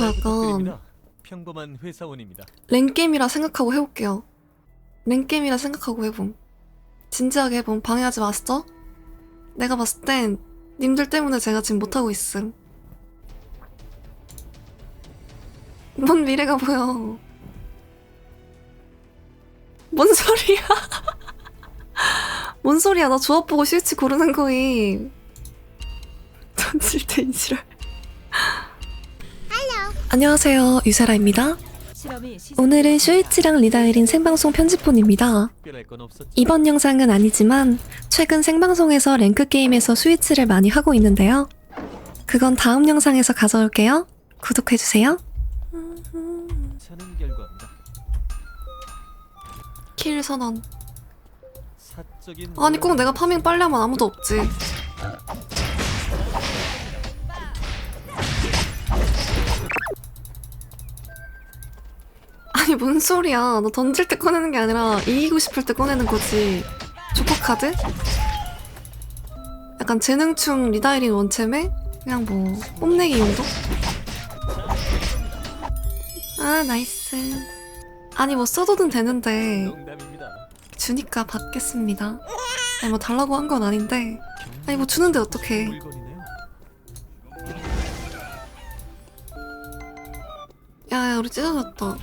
저 약간. 평범한 회사원입니다. 랭게임이라 생각하고 해볼게요. 랭게임이라 생각하고 해봄. 진지하게 해봄. 방해하지 마시죠? 내가 봤을 땐 님들 때문에 제가 지금 못하고 있음. 뭔 미래가 보여. 뭔 소리야. 뭔 소리야. 나 조합 보고 스위치 고르는 거임. 던질 때 인지랄. 안녕하세요. 유사라입니다. 오늘은 슈이치랑 리다일인 생방송 편집본입니다. 이번 영상은 아니지만 최근 생방송에서 랭크 게임에서 스위치를 많이 하고 있는데요. 그건 다음 영상에서 가져올게요. 구독해주세요. 킬 선언. 아니 꼭 내가 파밍 빨리 하면 아무도 없지. 아니 뭔 소리야. 너 던질 때 꺼내는 게 아니라 이기고 싶을 때 꺼내는 거지. 조커카드? 약간 재능충 리다이린 원챔에 그냥 뭐 뽐내기 용도? 아 나이스. 아니 뭐 써도든 되는데. 주니까 받겠습니다. 아니 뭐 달라고 한 건 아닌데 아니 뭐 주는데 어떡해. 야야 우리 찢어졌다.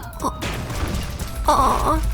누가 있어. 어어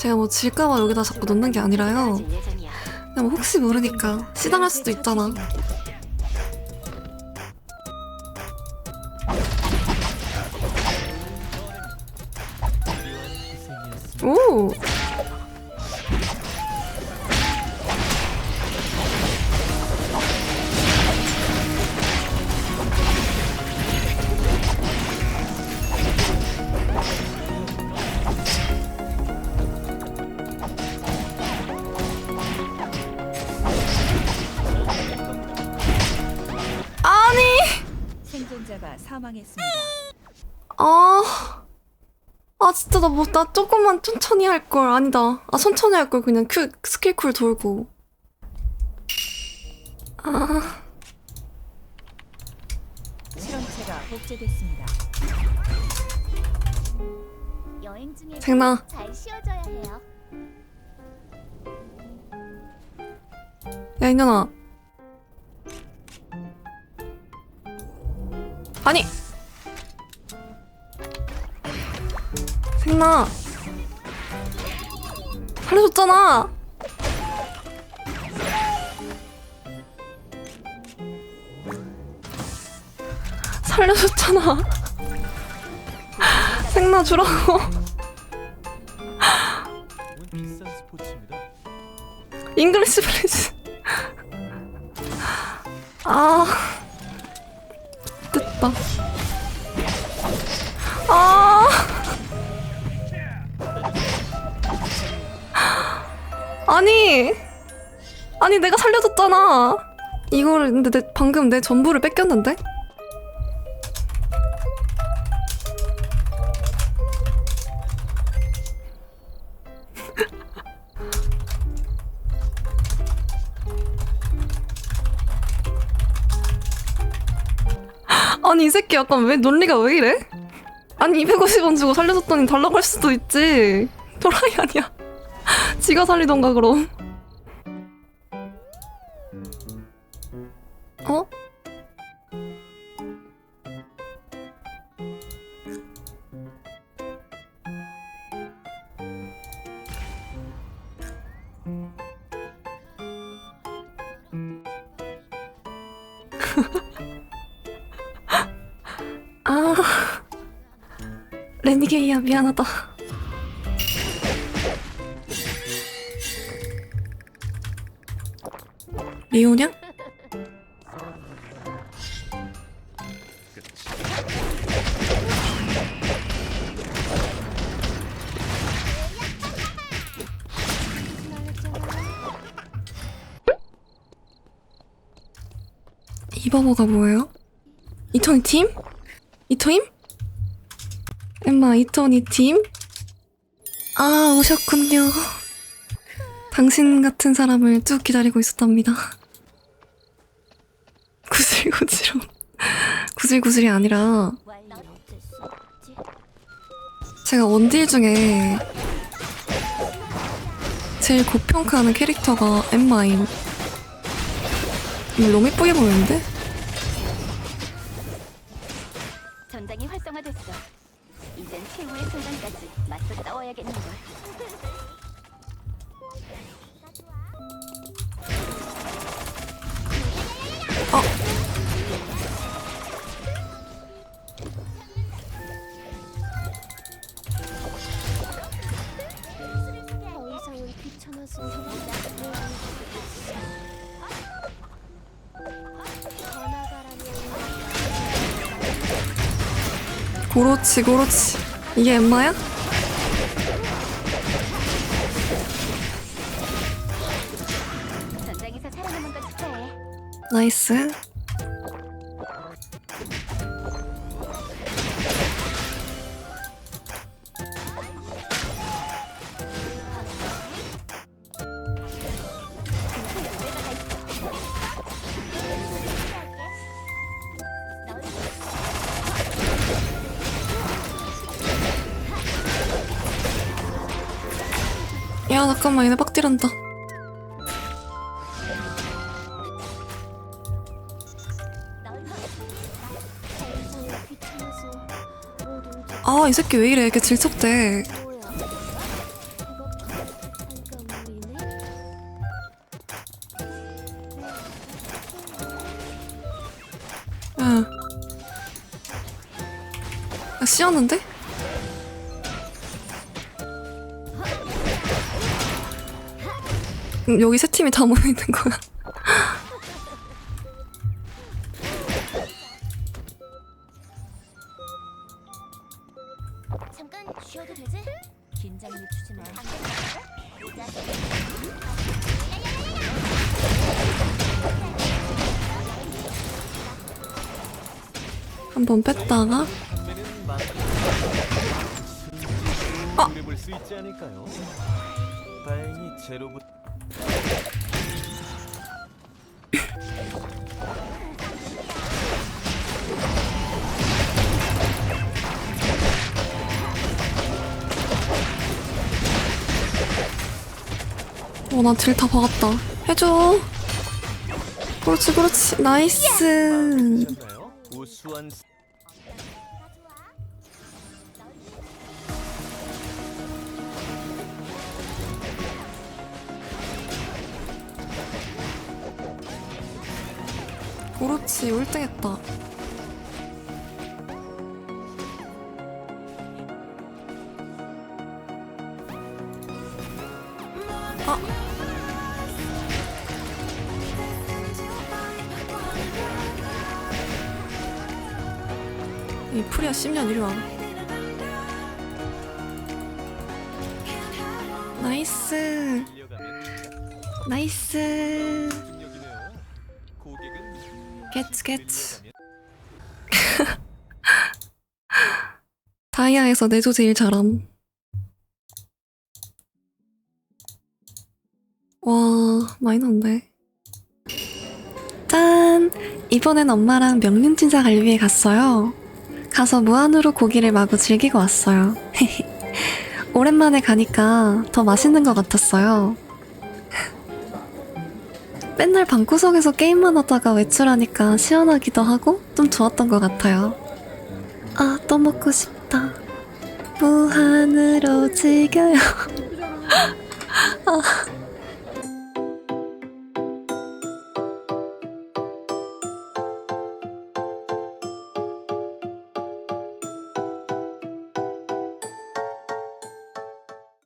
제가 뭐 질까봐 여기다 자꾸 넣는 게 아니라요. 그냥 뭐 혹시 모르니까 시당할 수도 있잖아. 오. 사망했습니다. 아, 아 진짜 나 뭐 나 조금만 천천히 할 걸 아니다. 아 천천히 할 걸 그냥 큐 스킬 쿨 돌고. 아, 실험체가 복제됐습니다. 여행 중에 생나. 잘 쉬어줘야 해요. 야 이년아. 아니. 생나. 살려줬잖아. 살려줬잖아. 생나 주라고. 잉글리시 플리즈. 아. 됐다. 아. 아니. 아니, 내가 살려줬잖아. 이거를, 근데 내, 방금 내 전부를 뺏겼는데? 아니 이 새끼 약간 왜 논리가 왜 이래? 아니 250원 주고 살려줬더니 달라고 할 수도 있지. 도라이 아니야. 지가 살리던가 그럼 아 레니게이야 미안하다 리오냐? 이버버가 뭐예요? 이토니 팀? 이토임? 엠마 이토니 팀? 아 오셨군요 당신 같은 사람을 쭉 기다리고 있었답니다 구슬구슬로 구슬구슬이 아니라. 제가 원딜 중에 제일 고평가하는 캐릭터가 엠마임 너무 예쁘게 보이는데? 활성화됐어. 이젠 최후의 순간까지 맞서 싸워야겠는 걸. 고로치 고로치. 이게 엠마야? 나이스 야 잠깐만 얘네 빡디란다. 아 이 새끼 왜 이래? 이렇게 질척대. 응. 아, 씌웠는데? 여기 세 팀이 다 모여 있는 거야 잠깐 쉬어도 되지? 긴장 늦추지 마. 한 번 뺐다가 판매는 만 아! 승리를 노려볼 수 있지 않을까요? 다행히 제로부터 어, 나딜다 박았다. 해줘. 그렇지, 그렇지. 나이스. 그렇지, 1등 했다. 아. 이 프리야 10년 이리 와. 나이스. 나이스. 겟츠 겟츠. 다이아에서 내조 제일 잘함. 와, 나온데. 짠! 이번엔 엄마랑 명륜진사 갈비에 갔어요. 가서 무한으로 고기를 마구 즐기고 왔어요. 오랜만에 가니까 더 맛있는 것 같았어요. 맨날 방구석에서 게임만 하다가 외출하니까 시원하기도 하고 좀 좋았던 것 같아요. 아, 또 먹고 싶다. 무한으로 즐겨요. 아,